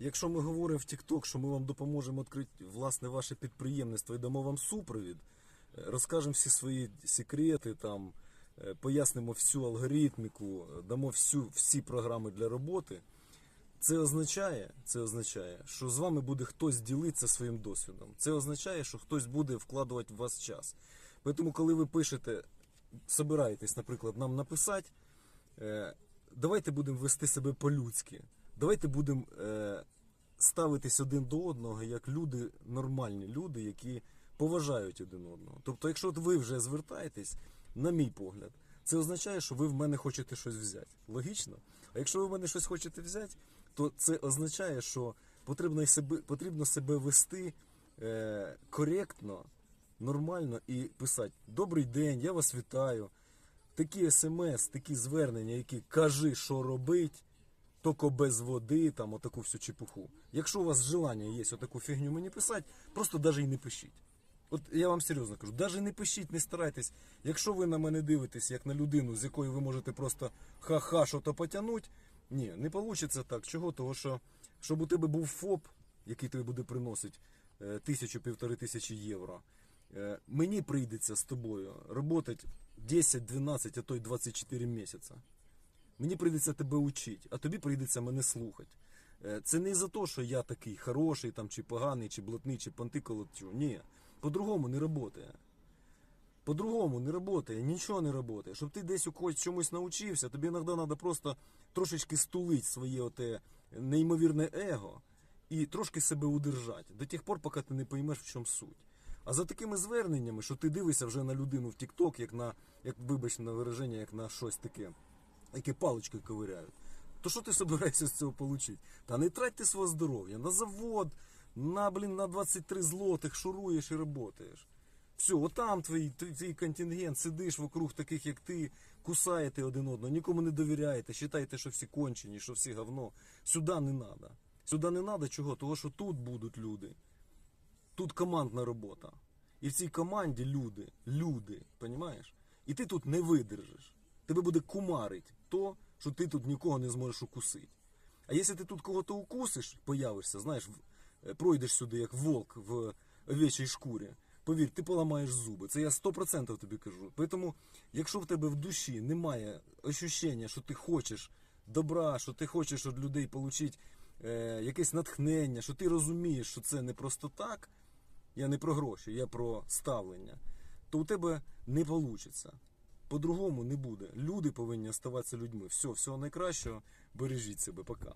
якщо ми говоримо в TikTok, що ми вам допоможемо відкрити власне ваше підприємництво і дамо вам супровід, е, розкажемо всі свої секрети, там, е, пояснимо всю алгоритміку, е, дамо всю, всі програми для роботи. Це означає, це означає, що з вами буде хтось ділитися своїм досвідом. Це означає, що хтось буде вкладувати в вас час. Тому, коли ви пишете, собираєтесь, наприклад, нам написати, давайте будемо вести себе по-людськи. Давайте будемо е, ставитись один до одного як люди, нормальні люди, які поважають один одного. Тобто, якщо ви вже звертаєтесь, на мій погляд, це означає, що ви в мене хочете щось взяти. Логічно? А якщо ви в мене щось хочете взяти, то це означає, що потрібно себе, потрібно себе вести е, коректно, нормально і писати Добрий день, я вас вітаю. Такі смс, такі звернення, які кажи, що робить, тільки без води, там отаку всю чепуху. Якщо у вас желання є отаку фігню мені писати, просто навіть і не пишіть. От я вам серйозно кажу, навіть не пишіть, не старайтесь. Якщо ви на мене дивитесь як на людину, з якою ви можете просто ха-ха що-то потягнути, ні, не вийде так. Чого? Того, що щоб у тебе був ФОП, який тобі буде приносити е, тисячу півтори тисячі євро, е, мені прийдеться з тобою працювати 10, 12, а то й 24 місяці. Мені прийдеться тебе учити, а тобі прийдеться мене слухати. Е, Це не за те, що я такий хороший, там, чи поганий, чи блатний, чи пантиколотю. Ні. По-другому не працює. По-другому не працює, нічого не працює. Щоб ти десь у когось чомусь навчився, тобі іноді треба просто трошечки стулити своє оте неймовірне его і трошки себе удержати. До тих пор, поки ти не поймеш, в чому суть. А за такими зверненнями, що ти дивишся вже на людину в TikTok, як на, як вибач на вираження, як на щось таке, які палички ковиряють. То що ти собираєшся з цього отримати? Та не тратьте своє здоров'я на завод, на, блін, на 23 злотих шуруєш і працюєш. Все, отам твій, твій, контингент, сидиш вокруг таких, як ти, кусаєте один одного, нікому не довіряєте, вважаєте, що всі кончені, що всі говно. Сюди не треба. Сюди не треба чого? Того, що тут будуть люди. Тут командна робота. І в цій команді люди, люди, розумієш? І ти тут не видержиш. Тебе буде кумарить то, що ти тут нікого не зможеш укусити. А якщо ти тут кого-то укусиш, появишся, знаєш, е, пройдеш сюди як вовк в овечій шкурі, повір, ти поламаєш зуби. Це я 100% тобі кажу. Тому, якщо в тебе в душі немає ощущення, що ти хочеш добра, що ти хочеш від людей отримати е, якесь натхнення, що ти розумієш, що це не просто так, я не про гроші, я про ставлення, то у тебе не вийде. По-другому не буде. Люди повинні оставатися людьми. Все, всього найкращого. Бережіть себе, пока.